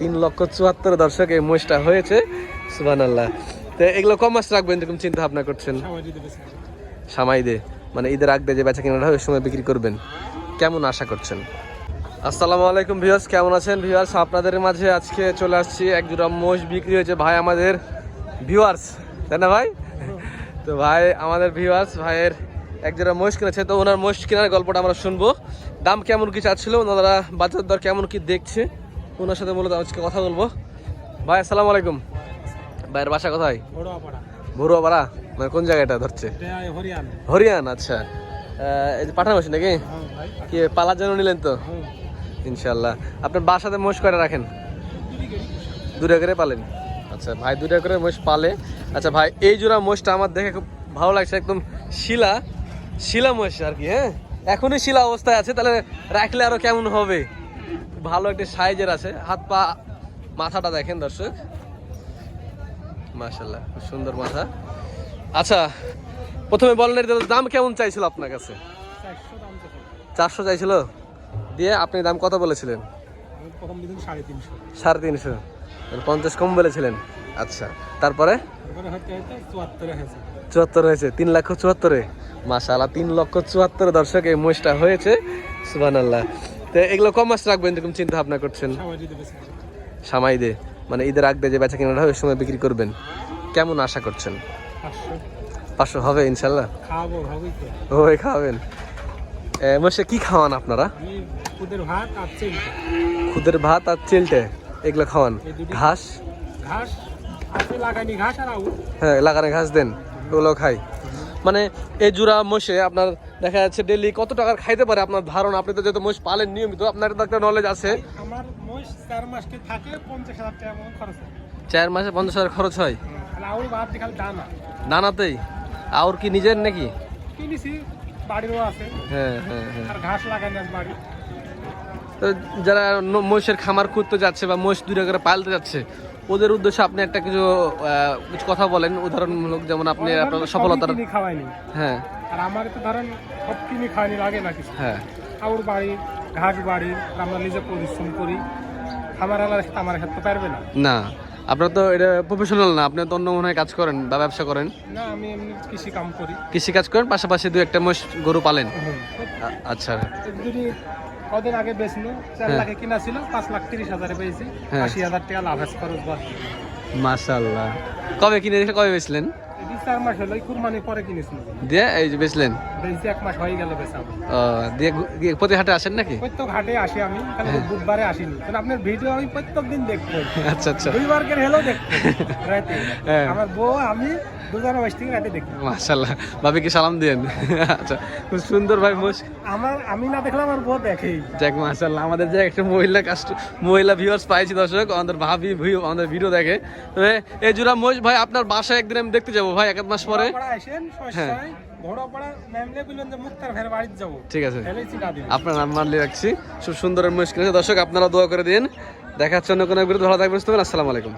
তিন লক্ষ চুয়াত্তর দর্শক এই মহিষটা হয়েছে। সুবান আল্লাহ তো এগুলো কম মাস রাখবেন এরকম চিন্তা ভাবনা করছেন? সামাই দে। মানে ঈদের আগ দিয়ে যে বেচা কেনাটা ওই সময় বিক্রি করবেন। কেমন আশা করছেন? আসসালামু আলাইকুম ভিউয়ার্স কেমন আছেন? ভিউয়ার্স আপনাদের মাঝে আজকে চলে আসছি। এক জোড়া মোষ বিক্রি হয়েছে ভাই আমাদের ভিউয়ার্স। তাই না ভাই? তো ভাই আমাদের ভিউয়ার্স ভাইয়ের এক জোড়া মোষ কিনেছে। তো ওনার মোষ কেনার গল্পটা আমরা শুনব। দাম কেমন কি চাচ্ছিল? ওনারা বাজার দর কেমন কি দেখছে? ওনার সাথে মূলত আজকে কথা বলব। ভাই আসসালামু আলাইকুম। ভাইয়ের বাসা কোথায়? ভুরুয়া পাড়া মানে কোন জায়গাটা ধরছে? হরিয়ান। আচ্ছা। এই যে পাঠানো মেশিন নাকি? কি পালার জন্য নিলেন তো? ইনশাল্লাহ আপনার বাসাতে মোষ কয়টা রাখেন? দুটা করে পালেন। আচ্ছা ভাই দুটা করে মোষ পালে। আচ্ছা ভাই এই জোড়া মোষটা আমার দেখে খুব ভালো লাগছে। একদম শিলা শিলা মোষ আর কি হ্যাঁ? এখনই শিলা অবস্থায় আছে তাহলে রাখলে আরও কেমন হবে? ভালো একটা সাইজের আছে। হাত পা মাথাটা দেখেন দর্শক। মাশাল্লাহ খুব সুন্দর মাথা। আচ্ছা প্রথমে বলেন দাম কেমন চাইছিল আপনার কাছে? চারশো চাইছিল? দিয়ে আপনি দাম কত বলেছিলেন? সাড়ে তিনশো। মানে পঞ্চাশ কম বলেছিলেন। আচ্ছা তারপরে? চুয়াত্তর হয়েছে। তিন লক্ষ চুয়াত্তরে। মাশাআল্লাহ তিন লক্ষ চুয়াত্তর দর্শক এই মহিষটা হয়েছে। সুবান আল্লাহ তো এগুলো কম মাস রাখবেন এরকম চিন্তা ভাবনা করছেন? সামাই দে। মানে ঈদের আগ দিয়ে যে বেচা কেনাটা ওই সময় বিক্রি করবেন। কেমন আশা করছেন? পাঁচশো। হবে ইনশাল্লাহ? ওই খাওয়াবেন। এ, মোষে কি খাওয়ান আপনারা? খুদের ভাত আর চিলটে। এগুলো খাওয়ান। ঘাস? ঘাস? হ্যাঁ লাগানো ঘাস দেন ওগুলো খাই। মানে এই জোড়া মোষে আপনার দেখা যাচ্ছে ডেলি কত টাকার খাইতে পারে আপনার ধারণা? আপনি তো যেহেতু মোষ পালেন নিয়মিত আপনার তো একটা নলেজ আছে। আমার মহিষ চার মাসকে থাকে পঞ্চাশ হাজার টাকা খরচ হয়। চার মাসে পঞ্চাশ হাজার খরচ হয়? দানাতেই? আর কি নিজের নাকি? হ্যাঁ হ্যাঁ হ্যাঁ। ঘাস বাড়ি। তো যারা মহিষের খামার খুঁজতে যাচ্ছে বা মহিষ দূরে করে পালতে যাচ্ছে ওদের উদ্দেশ্যে আপনি একটা কিছু কিছু কথা বলেন উদাহরণমূলক যেমন আপনি আপনার সফলতার খাওয়াইনি। হ্যাঁ। আর আমার তো ধরেন সব কিনে খাওয়াইনি লাগে না কিছু। হ্যাঁ। আউর বাড়ি ঘাস বাড়ি আমরা নিজে পরিশ্রম করি। খামার আলাদা আমার খেতে পারবে না। না আপনার তো এটা প্রফেশনাল না আপনি তো অন্য মনে হয় কাজ করেন বা ব্যবসা করেন। না আমি এমনি কৃষি কাম করি। কৃষি কাজ করেন পাশাপাশি দু একটা মোষ গরু পালেন। আচ্ছা। যদি কদিন আগে বেচল চার হ্যাঁ। লাখে কিনা ছিল পাঁচ লাখ তিরিশ হাজারে পেয়েছি হ্যাঁ। আশি হাজার টাকা লাভ আছে খরচ বাদ মাশাল্লাহ কবে কিনে কবে বেচলেন? চার মাস হলো এই কুরবানি পরে কিনেছিল। দিয়ে এই যে বেচলেন? বেচছি এক মাস হয়ে গেল বেচা। দিয়ে প্রতি হাটে আসেন নাকি? প্রত্যেক ঘাটে আসি আমি কারণ বুধবারে আসিনি। কারণ আপনার ভিডিও আমি প্রত্যেক দিন দেখব। আচ্ছা আচ্ছা। দুইবার করে হলেও দেখব। হ্যাঁ। আমার বউ আমি মাশাল্লাহ ভাবিকে সালাম দিয়েন আচ্ছা খুব সুন্দর ভাই আমার আমি না দেখলে আমার বউ দেখেই। যাক মাশাল্লাহ আমাদের যে একটা মহিলা কাস্ট মহিলা ভিউয়ার্স পাইছি দর্শক আমাদের ভাবি ভিউ আমাদের ভিডিও দেখে। তবে এই জোড়া মোষ ভাই আপনার বাসায় একদিন আমি দেখতে যাব ভাই এক মাস পরে। হ্যাঁ। ঠিক আছে। আপনার নাম নিয়ে রাখছি। খুব সুন্দর দর্শক আপনারা দোয়া করে দিন। দেখাচ্ছে অন্য কোনো ভালো থাকবেন। আসসালামু আলাইকুম।